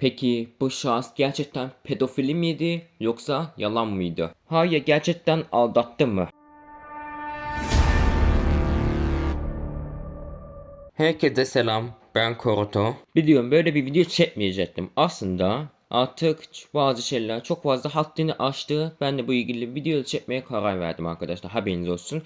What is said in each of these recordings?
Peki bu şahıs gerçekten pedofili miydi yoksa yalan mıydı? Hayır gerçekten aldattı mı? Herkese selam. Ben Koroto. Biliyorum böyle bir video çekmeyecektim. Aslında artık bazı şeyler çok fazla haddini aştı. Ben de bu ilgili video çekmeye karar verdim arkadaşlar. Haberiniz olsun.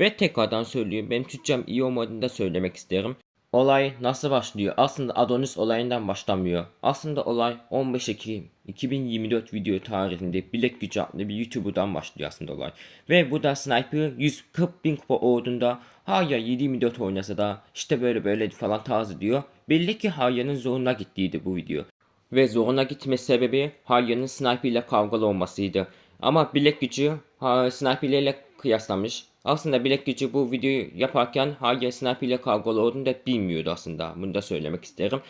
Ve tekrardan söylüyorum. Benim Türkçem iyi olmadığını da söylemek isterim. Olay nasıl başlıyor? Aslında Adonis olayından başlamıyor. Aslında olay 15 Ekim 2024 video tarihinde Bilek Gücü adlı bir YouTuber'dan başlıyor aslında olay. Ve bu da Sniper 140 bin kupa olduğunda Haya 724 oynasa da işte böyle böyle falan tarzı diyor. Belli ki Haya'nın zoruna gittiydi bu video. Ve zoruna gitme sebebi Halya'nın Sniper ile kavgalı olmasıydı. Ama bilek gücü ha, Sniper ile kıyaslamış. Aslında bilek gücü bu videoyu yaparken Halya Sniper ile kavgalı olduğunu da bilmiyordu aslında. Bunu da söylemek isterim.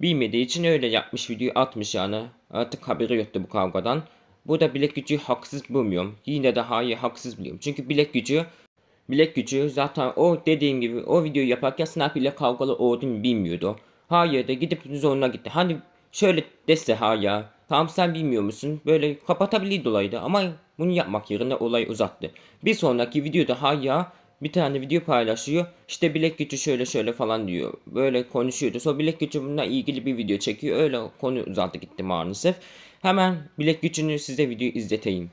Bilmediği için öyle yapmış videoyu atmış yani. Artık haberi yoktu bu kavgadan. Bu da bilek gücü haksız bulmuyorum. Yine de hayır haksız buluyorum. Çünkü bilek gücü Bilek gücü zaten o dediğim gibi o videoyu yaparken Sniper ile kavgalı olduğunu bilmiyordu. Hayır da gidip zoruna gitti. Hani şöyle dese ha ya. Tamam sen bilmiyor musun? Böyle kapatabilirdi olaydı ama bunu yapmak yerine olayı uzattı. Bir sonraki videoda ha ya bir tane video paylaşıyor. İşte bilek gücü şöyle şöyle falan diyor. Böyle konuşuyordu. Sonra bilek gücü bununla ilgili bir video çekiyor. Öyle konu uzattı gitti maalesef. Hemen bilek gücünü size video izleteyim.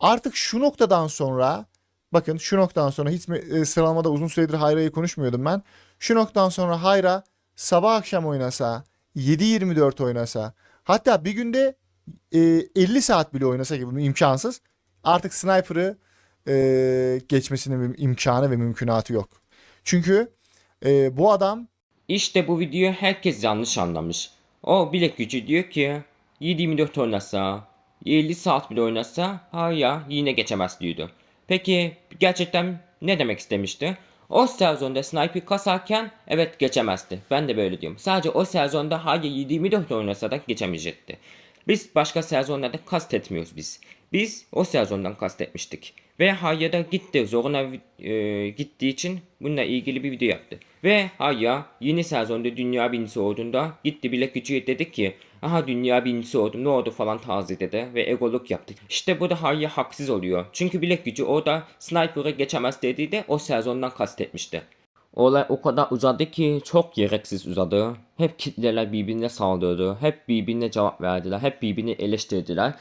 Artık şu noktadan sonra bakın şu noktadan sonra hiç mi- e, sıralamada uzun süredir Hayra'yı konuşmuyordum ben. Şu noktadan sonra Hayra sabah akşam oynasa 7-24 oynasa hatta bir günde e, 50 saat bile oynasa ki imkansız. Artık sniper'ı e, geçmesinin imkanı ve mümkünatı yok. Çünkü e, bu adam İşte bu videoyu herkes yanlış anlamış. O bilek gücü diyor ki 7-24 oynasa 50 saat bile oynasa ha ya yine geçemez diyordu. Peki gerçekten ne demek istemişti? O sezonda sniper kasarken evet geçemezdi. Ben de böyle diyorum. Sadece o sezonda hayır 7-24 oynasa da geçemeyecekti. Biz başka sezonlarda kastetmiyoruz biz. Biz o sezondan kastetmiştik. Ve Hayya da gitti zoruna e, gittiği için bununla ilgili bir video yaptı. Ve Hayya yeni sezonda dünya birincisi olduğunda gitti bilek gücü dedi ki aha dünya birincisi oldum ne oldu falan tarzı dedi ve egoluk yaptı. İşte bu da Hayya haksız oluyor. Çünkü bilek gücü orada sniper'ı geçemez dediği de o sezondan kastetmişti. Olay o kadar uzadı ki çok gereksiz uzadı. Hep kitleler birbirine saldırdı. Hep birbirine cevap verdiler. Hep birbirini eleştirdiler.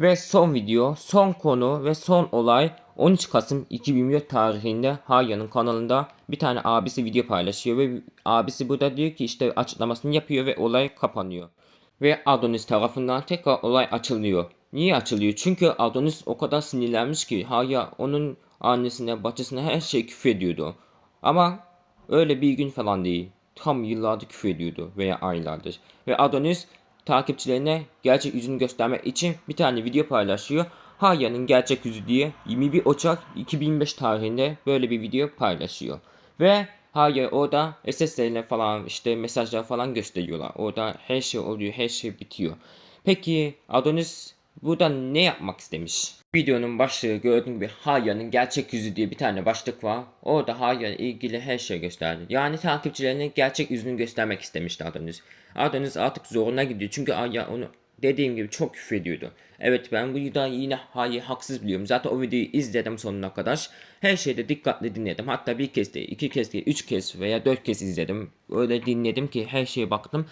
Ve son video, son konu ve son olay 13 Kasım 2024 tarihinde Harya'nın kanalında bir tane abisi video paylaşıyor ve abisi burada diyor ki işte açıklamasını yapıyor ve olay kapanıyor. Ve Adonis tarafından tekrar olay açılıyor. Niye açılıyor? Çünkü Adonis o kadar sinirlenmiş ki Harya onun annesine, bacısına her şey küfür ediyordu. Ama öyle bir gün falan değil. Tam yıllardır küfür ediyordu veya aylardır. Ve Adonis takipçilerine gerçek yüzünü göstermek için bir tane video paylaşıyor. Harya'nın gerçek yüzü diye 21 Ocak 2005 tarihinde böyle bir video paylaşıyor. Ve Harya orada SS'lerine falan işte mesajlar falan gösteriyorlar. Orada her şey oluyor, her şey bitiyor. Peki Adonis burada ne yapmak istemiş? Videonun başlığı gördüğün gibi Harya'nın gerçek yüzü diye bir tane başlık var. Orada Harya ile ilgili her şey gösterdi. Yani takipçilerine gerçek yüzünü göstermek istemişti Adonis. Adonis artık zoruna gidiyor çünkü Harya onu dediğim gibi çok küfür ediyordu. Evet ben bu videoda yine hayır haksız biliyorum. Zaten o videoyu izledim sonuna kadar. Her şeyde dikkatli dinledim. Hatta bir kez değil, iki kez değil, üç kez veya dört kez izledim. Öyle dinledim ki her şeye baktım.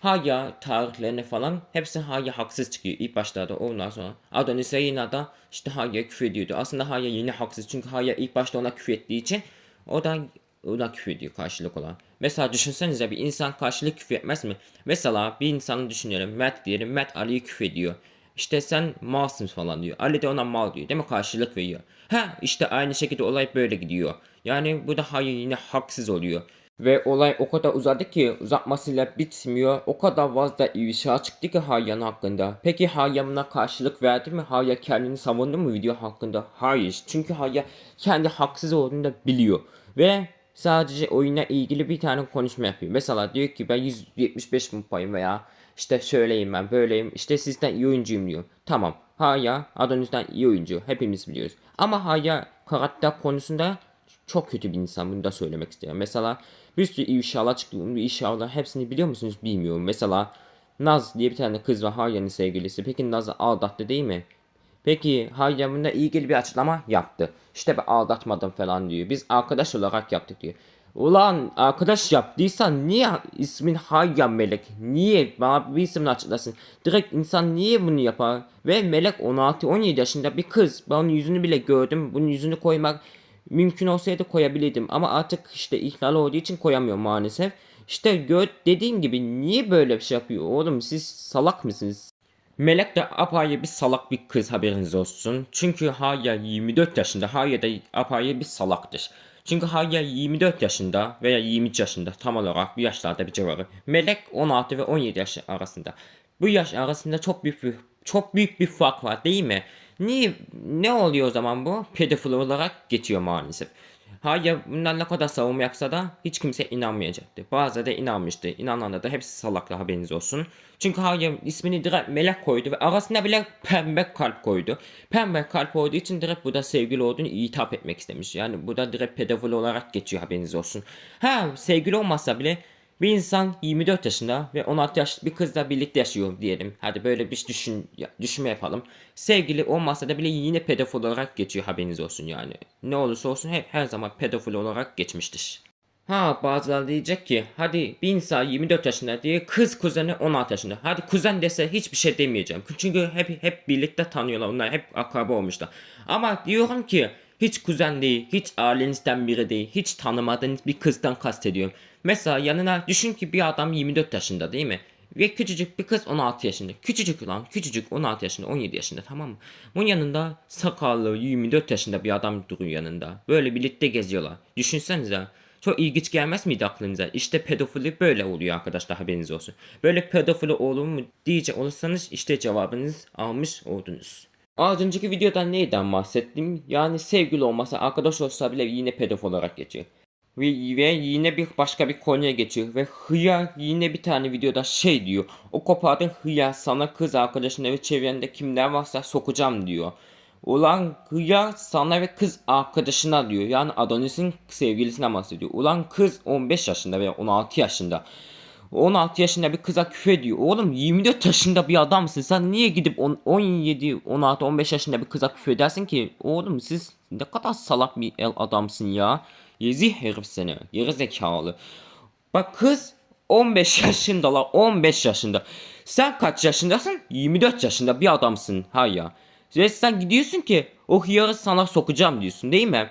Haya tarihlerine falan hepsi Haya haksız çıkıyor ilk başlarda ondan sonra. Adonis'e yine de işte Haya küfür ediyordu. Aslında Haya yine haksız çünkü Haya ilk başta ona küfür ettiği için o da ona küfür ediyor karşılık olan. Mesela düşünsenize bir insan karşılık küfür etmez mi? Mesela bir insanı düşünelim. Mert diyelim. Mert Ali'ye küfür ediyor. İşte sen malsın falan diyor. Ali de ona mal diyor. Değil mi? Karşılık veriyor. Ha işte aynı şekilde olay böyle gidiyor. Yani bu da hayır yine haksız oluyor. Ve olay o kadar uzadı ki uzatmasıyla bitmiyor. O kadar fazla ifşa çıktı ki Hayyan hakkında. Peki Hayyan buna karşılık verdi mi? Hayya kendini savundu mu video hakkında? Hayır. Çünkü Hayya kendi haksız olduğunu da biliyor. Ve sadece oyuna ilgili bir tane konuşma yapıyor. Mesela diyor ki ben 175 mupayım veya işte şöyleyim ben böyleyim işte sizden iyi oyuncuyum diyor. Tamam Haya Adonis'ten iyi oyuncu hepimiz biliyoruz. Ama Haya karakter konusunda çok kötü bir insan bunu da söylemek istiyorum. Mesela bir sürü inşallah. Bu inşallah hepsini biliyor musunuz bilmiyorum. Mesela Naz diye bir tane kız var Harya'nın sevgilisi. Peki Naz'ı aldattı değil mi? Peki Hayya bunda ilgili bir açıklama yaptı. İşte ben aldatmadım falan diyor. Biz arkadaş olarak yaptık diyor. Ulan arkadaş yaptıysan niye ismin Hayya Melek? Niye? Bana bir isimle açıklasın. Direkt insan niye bunu yapar? Ve Melek 16-17 yaşında bir kız. Ben onun yüzünü bile gördüm. Bunun yüzünü koymak mümkün olsaydı koyabilirdim. Ama artık işte ihlal olduğu için koyamıyorum maalesef. İşte gör dediğim gibi niye böyle bir şey yapıyor? Oğlum siz salak mısınız? Melek de apayrı bir salak bir kız haberiniz olsun. Çünkü Hayya 24 yaşında. Hayya da apayrı bir salaktır. Çünkü Hayya 24 yaşında veya 23 yaşında tam olarak bu yaşlarda bir civarı. Melek 16 ve 17 yaş arasında. Bu yaş arasında çok büyük bir çok büyük bir fark var değil mi? Niye ne oluyor o zaman bu? Pedofil olarak geçiyor maalesef. Hayır bunlar ne kadar savunma yapsa da hiç kimse inanmayacaktı. Bazıları da inanmıştı. İnananlar da hepsi salaklı haberiniz olsun. Çünkü Hayır ismini direkt melek koydu ve arasında bile pembe kalp koydu. Pembe kalp olduğu için direkt burada sevgili olduğunu itap etmek istemiş. Yani bu da direkt pedofil olarak geçiyor haberiniz olsun. Ha sevgili olmasa bile bir insan 24 yaşında ve 16 yaşlı bir kızla birlikte yaşıyor diyelim. Hadi böyle bir düşün, düşünme yapalım. Sevgili olmasa da bile yine pedofil olarak geçiyor haberiniz olsun yani. Ne olursa olsun hep her zaman pedofil olarak geçmiştir. Ha bazıları diyecek ki hadi bir insan 24 yaşında diye kız kuzeni 16 yaşında. Hadi kuzen dese hiçbir şey demeyeceğim. Çünkü hep hep birlikte tanıyorlar onlar hep akraba olmuşlar. Ama diyorum ki hiç kuzen değil, hiç ailenizden biri değil, hiç tanımadığınız bir kızdan kastediyorum. Mesela yanına düşün ki bir adam 24 yaşında değil mi? Ve küçücük bir kız 16 yaşında. Küçücük lan küçücük 16 yaşında 17 yaşında tamam mı? Bunun yanında sakallı 24 yaşında bir adam duruyor yanında. Böyle birlikte geziyorlar. Düşünsenize. Çok ilginç gelmez miydi aklınıza? İşte pedofili böyle oluyor arkadaşlar haberiniz olsun. Böyle pedofili olur mu diyecek olursanız işte cevabınız almış oldunuz. Az önceki videoda neyden bahsettim? Yani sevgili olmasa arkadaş olsa bile yine pedofil olarak geçiyor. Ve, ve yine bir başka bir konuya geçiyor ve Hıyar yine bir tane videoda şey diyor. O kopardın Hıyar sana kız arkadaşına ve çevrende kimler varsa sokacağım diyor. Ulan Hıyar sana ve kız arkadaşına diyor. Yani Adonis'in sevgilisine bahsediyor. Ulan kız 15 yaşında veya 16 yaşında. 16 yaşında bir kıza küfür ediyor. Oğlum 24 yaşında bir adamsın. Sen niye gidip on- 17, 16, 15 yaşında bir kıza küfür edersin ki? Oğlum siz ne kadar salak bir el adamsın ya. Yezi herif seni. Geri zekalı. Bak kız 15 yaşında la 15 yaşında. Sen kaç yaşındasın? 24 yaşında bir adamsın. Ha ya. Ve sen gidiyorsun ki o hıyarı sana sokacağım diyorsun değil mi?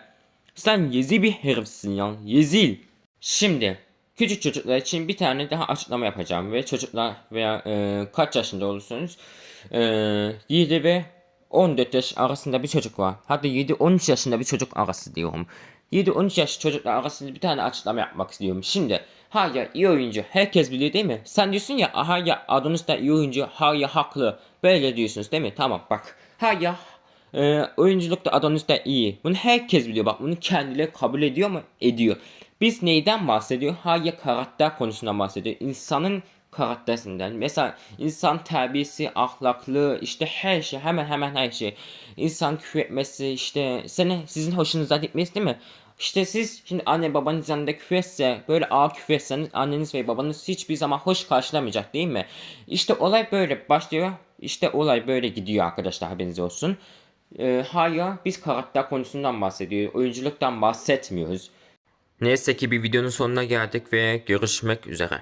Sen yezi bir herifsin ya. Yezil. Şimdi küçük çocuklar için bir tane daha açıklama yapacağım ve çocuklar veya e, kaç yaşında olursanız e, 7 ve 14 yaş arasında bir çocuk var. Hadi 7-13 yaşında bir çocuk arası diyorum. 7-13 yaş çocuklar arasında bir tane açıklama yapmak istiyorum. Şimdi Hayya iyi oyuncu. Herkes biliyor değil mi? Sen diyorsun ya Hayya Adonis da iyi oyuncu. Hayya haklı. Böyle diyorsunuz değil mi? Tamam bak. Hayya ee, oyunculukta Adonis de iyi. Bunu herkes biliyor. Bak bunu kendileri kabul ediyor mu? Ediyor. Biz neyden bahsediyor? Hayır karakter konusundan bahsediyor. İnsanın karaktersinden. Mesela insan terbiyesi, ahlaklı, işte her şey, hemen hemen her şey. İnsan küfür etmesi, işte seni sizin hoşunuza gitmesi değil mi? İşte siz şimdi anne babanız yanında küfür etse, böyle ağır küfür etseniz anneniz ve babanız hiçbir zaman hoş karşılamayacak değil mi? İşte olay böyle başlıyor. İşte olay böyle gidiyor arkadaşlar haberiniz olsun. Ee, hayır biz karakter konusundan bahsediyoruz. Oyunculuktan bahsetmiyoruz. Neyse ki bir videonun sonuna geldik ve görüşmek üzere.